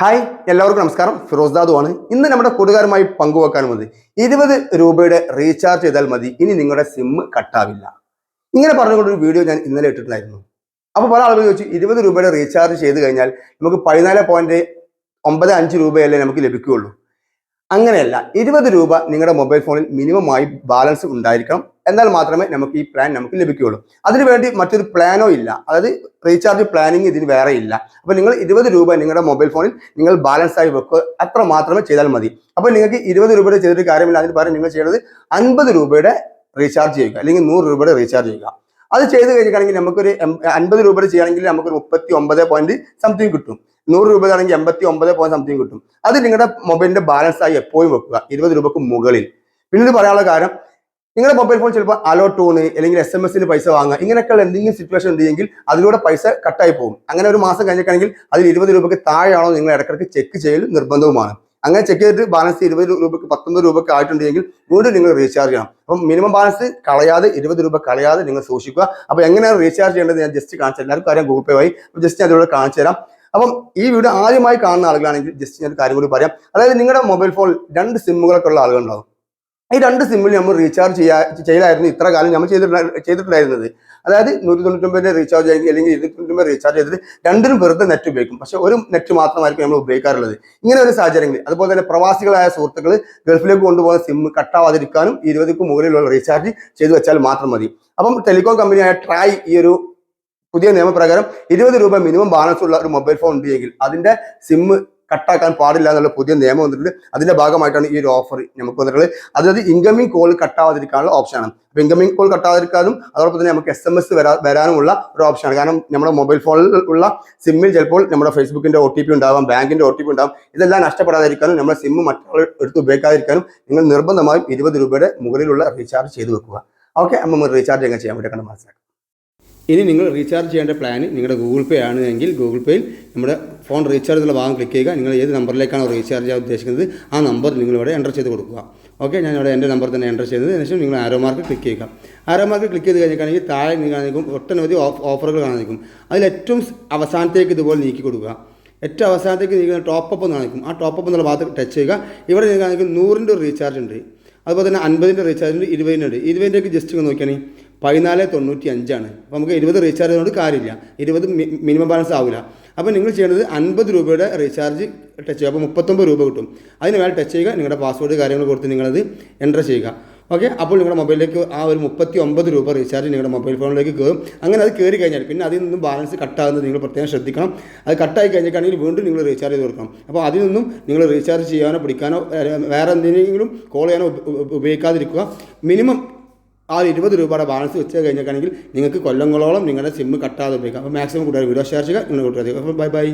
Hi എല്ലാവർക്കും നമസ്കാരം. ഫിറോസ് ദാദു ആണ് ഇന്ന് നമ്മുടെ കൂട്ടുകാരുമായി പങ്കുവെക്കാൻ മതി ഇരുപത് രൂപയുടെ റീചാർജ് ചെയ്താൽ മതി. ഇനി നിങ്ങളുടെ സിം കട്ടാവില്ല. ഇങ്ങനെ പറഞ്ഞുകൊണ്ട് ഒരു വീഡിയോ ഞാൻ ഇന്നലെ ഇട്ടിട്ടുണ്ടായിരുന്നു. അപ്പോൾ പല ആളുകൾ ചോദിച്ചു ഇരുപത് രൂപയുടെ റീചാർജ് ചെയ്ത് കഴിഞ്ഞാൽ നമുക്ക് പതിനാല് പോയിന്റ് ഒമ്പത് അഞ്ച് രൂപയല്ലേ നമുക്ക് ലഭിക്കുകയുള്ളൂ അങ്ങനെയല്ല ഇരുപത് രൂപ നിങ്ങളുടെ മൊബൈൽ ഫോണിൽ മിനിമമായി ബാലൻസ് ഉണ്ടായിരിക്കണം. എന്നാൽ മാത്രമേ നമുക്ക് ഈ പ്ലാൻ നമുക്ക് ലഭിക്കുകയുള്ളൂ. അതിനുവേണ്ടി മറ്റൊരു പ്ലാനോ ഇല്ല. അതായത് റീചാർജ് പ്ലാനിങ് ഇതിന് വേറെ ഇല്ല. അപ്പോൾ നിങ്ങൾ ഇരുപത് രൂപ നിങ്ങളുടെ മൊബൈൽ ഫോണിൽ നിങ്ങൾ ബാലൻസ് ആയി വെക്കുക. അത്ര മാത്രമേ ചെയ്താൽ മതി. അപ്പോൾ നിങ്ങൾക്ക് ഇരുപത് രൂപയുടെ ചെയ്തിട്ട് കാര്യമില്ല. അതിന് പകരം നിങ്ങൾ ചെയ്യേണ്ടത് അൻപത് രൂപയുടെ റീചാർജ് ചെയ്യുക. അല്ലെങ്കിൽ നൂറ് രൂപയുടെ റീചാർജ് ചെയ്യുക. അത് ചെയ്ത് കഴിഞ്ഞിട്ടാണെങ്കിൽ നമുക്കൊരു അൻപത് രൂപയുടെ ചെയ്യുകയാണെങ്കിൽ നമുക്കൊരു മുപ്പത്തി ഒമ്പത് പോയിന്റ് സംതിങ് കിട്ടും. നൂറ് രൂപ ആണെങ്കിൽ എൺപത്തി ഒമ്പത് പോയിന്റ് സംതിങ് കിട്ടും. അത് നിങ്ങളുടെ മൊബൈലിന്റെ ബാലൻസ് ആയി എപ്പോഴും വെക്കുക. ഇരുപത് രൂപക്ക് മുകളിൽ. പിന്നെ ഇത് പറയാനുള്ള കാരണം നിങ്ങളുടെ മൊബൈൽ ഫോൺ ചിലപ്പോൾ അലോ ടൂണ് അല്ലെങ്കിൽ എസ് എം എസിന് പൈസ വാങ്ങുക. ഇങ്ങനെയൊക്കെയുള്ള എന്തെങ്കിലും സിറ്റുവേഷൻ ഉണ്ടെങ്കിൽ അതിലൂടെ പൈസ കട്ടായി പോകും. അങ്ങനെ ഒരു മാസം കഴിഞ്ഞിട്ടാണെങ്കിൽ അതിൽ ഇരുപത് രൂപയ്ക്ക് താഴെയാണോ നിങ്ങൾ ഇടയ്ക്കിടയ്ക്ക് ചെക്ക് ചെയ്യൽ നിർബന്ധവുമാണ്. അങ്ങനെ ചെക്ക് ചെയ്തിട്ട് ബാലൻസ് ഇരുപത് രൂപയ്ക്ക് പത്തൊമ്പത് രൂപയ്ക്ക് ആയിട്ടുണ്ടെങ്കിൽ വീണ്ടും നിങ്ങൾ റീചാർജ് ചെയ്യണം. അപ്പം മിനിമം ബാലൻസ് കളയാതെ ഇരുപത് രൂപ കളയാതെ നിങ്ങൾ സൂക്ഷിക്കുക. അപ്പോൾ എങ്ങനെയാണ് റീചാർജ് ചെയ്യേണ്ടത് ഞാൻ ജസ്റ്റ് കാണിച്ചു. എല്ലാവർക്കും അറിയാം ഗൂഗിൾ പേ വഴി. ജസ്റ്റ് അതിലൂടെ കാണിച്ചു തരാം. അപ്പം ഈ വീഡിയോ ആദ്യമായി കാണുന്ന ആളുകളാണെങ്കിൽ ജസ്റ്റ് ഞാൻ കാര്യം കൂടി പറയാം. അതായത് നിങ്ങളുടെ മൊബൈൽ ഫോൺ രണ്ട് സിമ്മുകളൊക്കെ ഉള്ള ആളുകളുണ്ടാവും. ഈ രണ്ട് സിമ്മിൽ നമ്മൾ റീചാർജ് ചെയ്യാ ചെയ്തായിരുന്നു ഇത്ര കാലം നമ്മൾ ചെയ്തിട്ടുണ്ടായി ചെയ്തിട്ടുണ്ടായിരുന്നത് അതായത് നൂറ്റി തൊണ്ണൂറ്റൊമ്പതിന്റെ റീചാർജ് ആയി അല്ലെങ്കിൽ ഇരുന്നൂറ്റി തൊണ്ണൂറ്റൊമ്പത് റീചാർജ് ചെയ്തിട്ട് രണ്ടിനും വെറുതെ നെറ്റ് ഉപയോഗിക്കും. പക്ഷെ ഒരു നെറ്റ് മാത്രമായിരിക്കും നമ്മൾ ഉപയോഗിക്കാറുള്ളത്. ഇങ്ങനെ ഒരു സാഹചര്യങ്ങളിൽ അതുപോലെ തന്നെ പ്രവാസികളായ സുഹൃത്തുക്കൾ ഗൾഫിലേക്ക് കൊണ്ടുപോകുന്ന സിം കട്ടാവാതിരിക്കാനും ഇരുപതിക്ക് മുകളിലുള്ള റീചാർജ് ചെയ്തു വെച്ചാൽ മാത്രം മതി. അപ്പം ടെലികോം കമ്പനിയായ ട്രായ് ഈ ഒരു പുതിയ നിയമപ്രകാരം ഇരുപത് രൂപ മിനിമം ബാലൻസ് ഉള്ള ഒരു മൊബൈൽ ഫോൺ ഉണ്ടെങ്കിൽ അതിന്റെ സിം കട്ടാക്കാൻ പാടില്ല എന്നുള്ള പുതിയ നിയമം വന്നിട്ടുണ്ട്. അതിന്റെ ഭാഗമായിട്ടാണ് ഈ ഒരു ഓഫർ നമുക്ക് വന്നിട്ടുള്ളത്. അതായത് ഇൻകമിംഗ് കോൾ കട്ടാവാതിരിക്കാനുള്ള ഓപ്ഷനാണ് അപ്പൊ ഇൻകമിംഗ് കോൾ കട്ടാതിരിക്കാനും അതോടൊപ്പം തന്നെ നമുക്ക് എസ് എം എസ് വരാ വരാനുമുള്ള ഒരു ഓപ്ഷനാണ് കാരണം നമ്മുടെ മൊബൈൽ ഫോണിൽ ഉള്ള സിമ്മിൽ ചിലപ്പോൾ നമ്മുടെ ഫേസ്ബുക്കിന്റെ ഒ ടി പി ഉണ്ടാവാം ബാങ്കിന്റെ ഒ ടി പി ഉണ്ടാവും. ഇതെല്ലാം നഷ്ടപ്പെടാതിരിക്കാനും നമ്മുടെ സിമ്മ് മറ്റുള്ള എടുത്ത് ഉപയോഗിക്കാതിരിക്കാനും നിങ്ങൾ നിർബന്ധമായും ഇരുപത് രൂപയുടെ മുകളിലുള്ള റീചാർജ് ചെയ്ത് വെക്കുക. ഓക്കെ നമ്മൾ റീചാർജ് എങ്ങനെ ചെയ്യാൻ പറ്റും മനസ്സിലാക്കാം. ഇനി നിങ്ങൾ റീചാർജ് ചെയ്യേണ്ട പ്ലാൻ നിങ്ങളുടെ ഗൂഗിൾ പേ ആണ് എങ്കിൽ ഗൂഗിൾ പേയിൽ നമ്മുടെ ഫോൺ റീചാർജ് എന്നുള്ള ഭാഗം ക്ലിക്ക് ചെയ്യുക. നിങ്ങൾ ഏത് നമ്പറിലേക്കാണോ റീചാർജ് ചെയ്യാൻ ഉദ്ദേശിക്കുന്നത് ആ നമ്പർ നിങ്ങളിവിടെ എന്റർ ചെയ്ത് കൊടുക്കുക. ഓക്കെ ഞാൻ ഇവിടെ എന്റെ നമ്പർ തന്നെ എന്റർ ചെയ്തത്. ശേഷം നിങ്ങൾ ആരോ മാർക്ക് ക്ലിക്ക് ചെയ്യുക. ആരോ മാർക്ക് ക്ലിക്ക് ചെയ്ത് കഴിഞ്ഞിട്ടാണെങ്കിൽ താഴെ നിങ്ങൾ കാണിക്കും ഒട്ടനവധി ഓഫറുകൾ കാണിക്കും. അതിൽ ഏറ്റവും അവസാനത്തേക്ക് ഇതുപോലെ നീക്കി കൊടുക്കുക. ഏറ്റവും അവസാനത്തേക്ക് നീക്കുന്ന ടോപ്പ് അപ്പ് കാണിക്കും. ആ ടോപ്പ് അപ്പ് എന്നുള്ള ഭാഗത്ത് ടച്ച് ചെയ്യുക. ഇവിടെ നിങ്ങൾ കാണിക്കും നൂറിന്റെ റീചാർജ് ഉണ്ട്. അതുപോലെ തന്നെ അൻപതിന്റെ റീചാർജ് ഉണ്ട് ഇരുപതിന്റെ ഉണ്ട്. ഇരുപതിന്റെക്ക് ജസ്റ്റ് നോക്കിയാണെങ്കിൽ പതിനാല് തൊണ്ണൂറ്റി അഞ്ചാണ് അപ്പോൾ നമുക്ക് ഇരുപത് റീചാർജ് കൊണ്ട് കാര്യമില്ല. ഇരുപത് മിനിമം ബാലൻസ് ആവില്ല അപ്പോൾ നിങ്ങൾ ചെയ്യേണ്ടത് അൻപത് രൂപയുടെ റീചാർജ് ടച്ച് ചെയ്യുക. അപ്പോൾ മുപ്പത്തൊമ്പത് രൂപ കിട്ടും. അതിന് മേലെ ടച്ച് ചെയ്യുക. നിങ്ങളുടെ പാസ്വേഡ് കാര്യങ്ങൾ കൊടുത്ത് നിങ്ങളത് എന്റർ ചെയ്യുക. ഓക്കെ അപ്പോൾ നിങ്ങളുടെ മൊബൈലിലേക്ക് ആ ഒരു മുപ്പത്തി ഒമ്പത് രൂപ റീചാർജ് നിങ്ങളുടെ മൊബൈൽ ഫോണിലേക്ക് കയറും അങ്ങനെ അത് കയറി കഴിഞ്ഞാൽ പിന്നെ അതിൽ നിന്നും ബാലൻസ് കട്ടാകുന്നത് നിങ്ങൾ പ്രത്യേകം ശ്രദ്ധിക്കണം. അത് കട്ടായി കഴിഞ്ഞിട്ടാണെങ്കിൽ വീണ്ടും നിങ്ങൾ റീചാർജ് ചെയ്ത് കൊടുക്കണം. അപ്പോൾ അതിൽ നിന്നും നിങ്ങൾ റീചാർജ് ചെയ്യാനോ പിടിക്കാനോ വേറെ എന്തെങ്കിലും കോൾ ചെയ്യാനോ ഉപ- ഉപ- ഉപയോഗിക്കാതിരിക്കുക. മിനിമം ആ ഇരുപത് രൂപയുടെ ബാലൻസ് വെച്ച് കഴിഞ്ഞിട്ടാണെങ്കിൽ നിങ്ങൾക്ക് കൊല്ലങ്ങളോളം നിങ്ങളുടെ സിമ്മ് കട്ടാതെ ഉപയോഗിക്കാം. അപ്പോൾ മാക്സിമം കൂടുതൽ വീഡിയോ ഷെയർ ചെയ്യുക നിങ്ങൾ കൂട്ടുകാർ അപ്പോൾ ബൈ ബൈ